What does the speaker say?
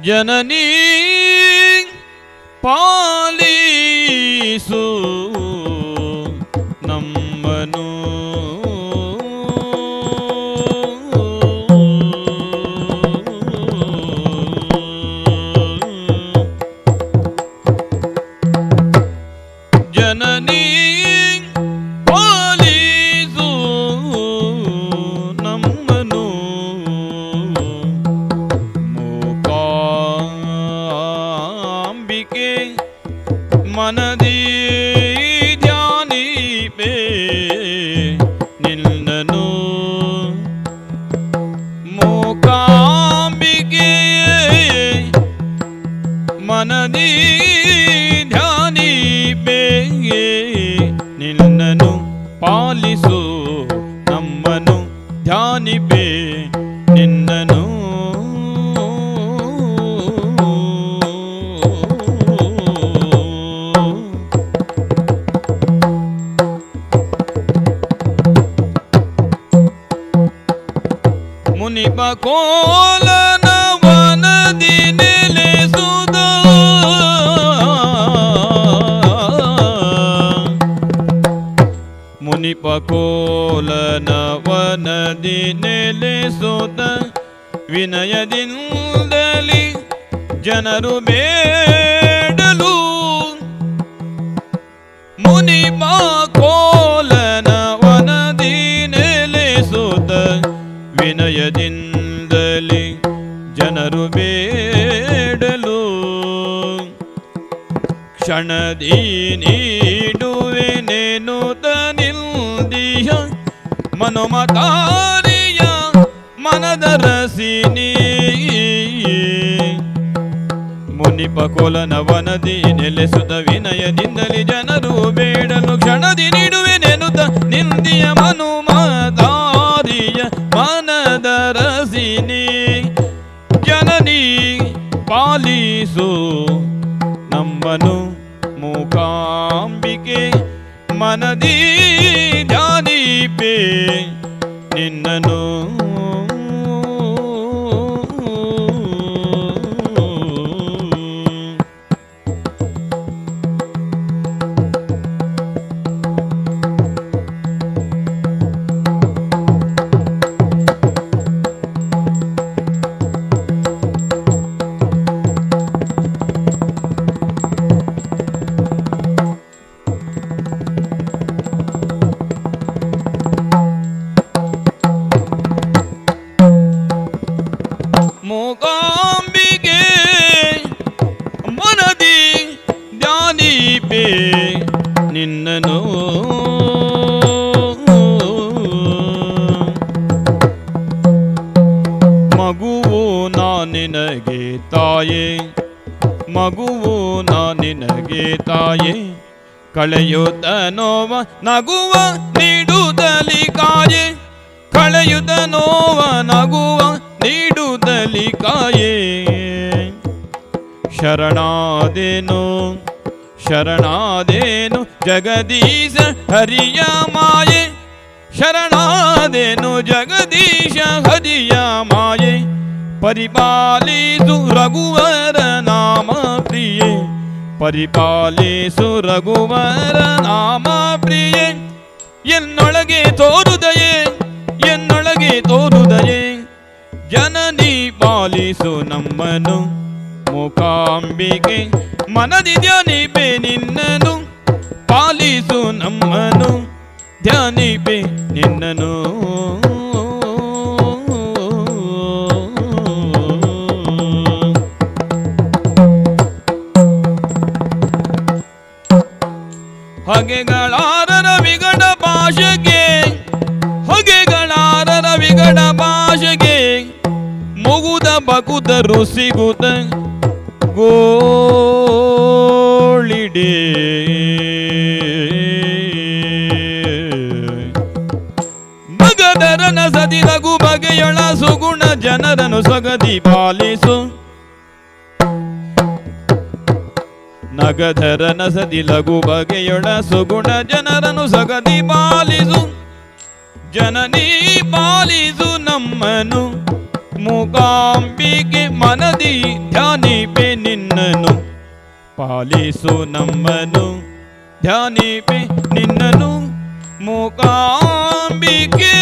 ಜನನೀ ಪಾಲಿಸು ಮನದಿ ಧ್ಯಾನಿಪೆ ನಿನ್ನನು ಮೂಕಾಂಬಿಕೆ ಮನದಿ ಧ್ಯಾನಿಪೆ ನಿನ್ನನು ಪಾಲಿಸು ನಮ್ಮನು ಧ್ಯಾನಿಪೆ ಮುನಿಪ ಕೋಲನ ವನದಿ ನೆಲೆಸುದ. ಮುನಿಪಕೋಲನ ವನದಿ ನೆಲೆಸುದ. ವಿನಯದಿಂದಲಿ ಜನರು ಬೇಡಲು ಮುನಿಪ ಕ್ಷಣದಿ ನೀಡುವೆನೇನು ನಿಲ್ದಿಯ ಮನೋಮತಾರಿಯ ಮನದ ರಸಿನಿ. ಮುನಿಪ ಕೋಲನ ವನದಿ ನೆಲೆಸುತ್ತ ವಿನಯದಿಂದಲಿ ಜನರು ಬೇಡಲು ಕ್ಷಣದಿ ನೀಡುವೆ ನೆನುತ ನಿಂದಿಯ ಮನುಮದಾರಿಯ ಮನದ ರಸಿನಿ. ಜನನಿ ಪಾಲಿಸು ನಮ್ಮನು ಮನದಿ ಧ್ಯಾನಿಪೆ ನಿನ್ನನು ಮೂಕಾಂಬಿಕೆ ಮನದಿ ಧ್ಯಾನೀಪೆ ನಿನ್ನನು. ಮಗುವು ನಾ ನಿನಗೆ ತಾಯೇ, ಮಗುವು ನಾ ನಿನಗೆ ತಾಯೇ ಕಳೆಯುತ್ತ ನೋವ ನಗುವ ನೀಡುತ್ತಲಿ ಕಾಯೆ ಕಳೆಯುತ್ತ ನೋವ ನಗುವ ನೀಡುತ್ತಲಿ ಕಾಯೆ ಶರಣಾದೇನು ಶರಣಾದೇನು, ಜಗದೀಶ ಹರಿಯ ಮಾಯೆ. ಶರಣಾದೇನು, ಜಗದೀಶ ಹರಿಯ ಮಾಯೆ. ಪರಿಪಾಲಿಸು ರಘುವರ ನಾಮ ಪ್ರಿಯೆ. ಪರಿಪಾಲಿಸು ರಘುವರ ನಾಮ ಪ್ರಿಯೆ. ಎನ್ನೊಳಗೆ ತೋರುದಯೇ ಎನ್ನೊಳಗೆ ತೋರುದಯೇ. ಜನನಿ ಪಾಲಿಸು ನಮ್ಮನು ಮೂಕಾಂಬಿಕೆ ಮನದಿ ಧ್ಯಾನಿಪೆ ನಿನ್ನನು ಪಾಲಿಸು ನಮ್ಮನು ಧ್ಯಾನಿಪೆ ನಿನ್ನನು ಹಗೆಗಳಾರರ ವಿಗಡ ಭಾಷೆಗೆ ಬಗುದರು ಸಿಗುತ್ತ ಗೋಳಿಡೆ. ಮಗದರನ ಸದಿ ಲಘು ಬಗೆಯೊಳ ಸುಗುಣ ಜನರನು ಸಗದಿ ಪಾಲಿಸು. ನಗಧರ ನಸದಿ ಲಘು ಬಗೆಯೊಳ ಸುಗುಣ ಜನರನು ಸಗದಿ ಪಾಲಿಸು. ಜನನೀ ಪಾಲಿಸು ನಮ್ಮನು ಮೂಕಾಂಬಿಗೆ ಮನದಿ ಧ್ಯಾನಿ ಧ್ಯಾನಿಪೆ ನಿನ್ನನು. ಪಾಲಿಸು ನಮ್ಮನು ಧ್ಯಾನಿಪೆ ನಿನ್ನನು. ಮೂಕಾಂಬಿಕೆ